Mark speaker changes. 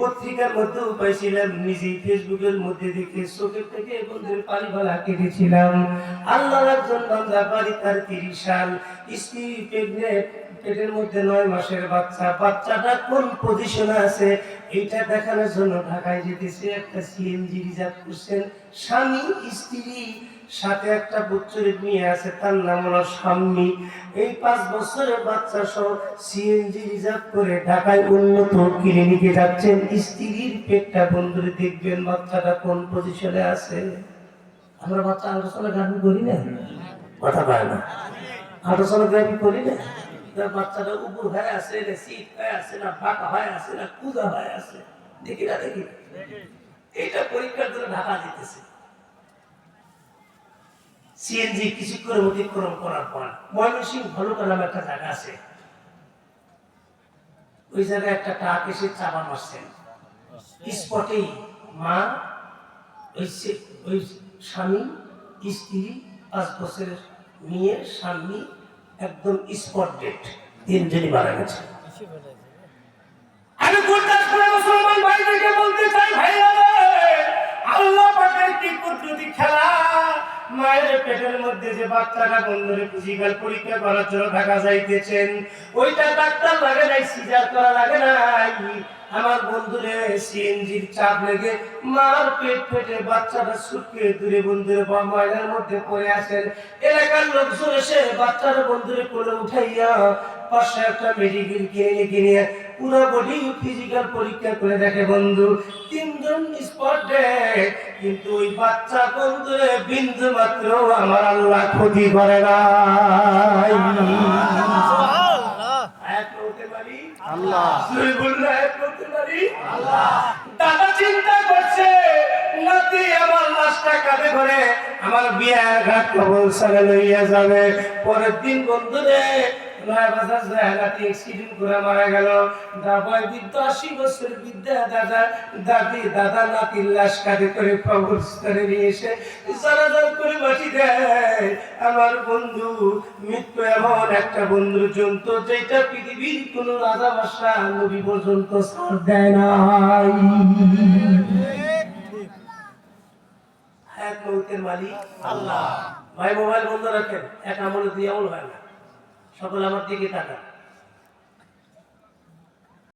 Speaker 1: পত্রিকার মধ্যে উপায় পাইছিলাম নিজেই ফেসবুকের মধ্যে দেখে চোখের থেকে বন্ধুর পানি ভালা কেটেছিলাম। আল্লাহ একজন বান্দা বাড়ি তার তিরিশ সাল, স্ত্রী প্রেগনেন্ট পেটের মধ্যে নয় মাসের বাচ্চা। বাচ্চাটা কোন পজিশনে আছে? এইটা দেখানোর জন্য ঢাকায় যেতেছে একটা সিএনজি রিজার্ভ করছেন। স্বামী, স্ত্রী সাথে একটা বছরের মেয়ে আছে, তার নাম হলো স্বামী এই পাঁচ বছরের বাচ্চা সহ সিএনজি রিজার্ভ করে ঢাকায় উন্নত ক্লিনিকে যাচ্ছেন। স্ত্রীর পেটটা বন্ধুরে দেখবেন বাচ্চাটা কোন পজিশনে আছে। আমরা বাচ্চা আলোচনাগ্রাফি করি না? কথা পায় না। আলোচনাগ্রাফি করি না? বাচ্চাটা উপর হয়ে আছে না সিট হয়ে আছে না ফাঁকা হয়ে আছে না, কুদা হয়ে আছে? দেখি না, দেখি এটা পরীক্ষার জন্য ঢাকা দিতেছে। সিএনজি কিছুক্ষণ অতিক্রম করার পর ময়মনসিংহ ভালুকা নামে একটা জায়গা আছে। ওই জায়গায় একটা ট্রাক এসে চাপা মারছেন স্পটেই মা ওই ওই স্বামী স্ত্রী পাঁচ বছরের মেয়ে স্বামী একদম স্পট ডেট তিনজনই মারা গেছে। আমি গুরদাসপুরে মুসলমান ভাইদেরকে বলতে চাই? মায়ের পেটের মধ্যে যে বাচ্চাটা বন্ধুরে ফিজিক্যাল পরীক্ষা করার জন্য ঢাকা যাইতেছেন, ওইটা ডাক্তার লাগে নাই, সিজার করা লাগে নাই। আমার বন্ধুরে সিএনজির চাপ লেগে মার পেট ফেটে বাচ্চাটা ছুটকে দূরে বন্ধুরে বা ময়লার মধ্যে পড়ে আসেন এলাকার লোকজন এসে বাচ্চাটা বন্ধুরে কোলে উঠাইয়া পাশে একটা মেডিকেল ক্লিনিকে নিয়ে পুরো বডি ফিজিক্যাল পরীক্ষা করে দেখে বন্ধু। তিনজন স্পট কিন্তু ওই বাচ্চা বন্ধুরে বিন্দু মাত্র আমার আল্লাহ ক্ষতি করে
Speaker 2: আল্লাহ।
Speaker 1: দাদা চিন্তা করছে নাতি আমার লাশটা কাঁধে করে আমার বিয়া ঘাট কবরস্থানে লইয়া যাবে। পরের দিন বন্ধুরে দেয়। আমার বন্ধু, মৃত্যু এমন একটা বন্ধুর জন্তু যেটা পৃথিবীর কোন রাজা বাসা নবী পর্যন্ত দেয় মৌতের মালিক আল্লাহ। ভাই মোবাইল বন্ধ রাখেন, এক আমলে দুই আমল হয় না। সকল আমার দিকে তাকান।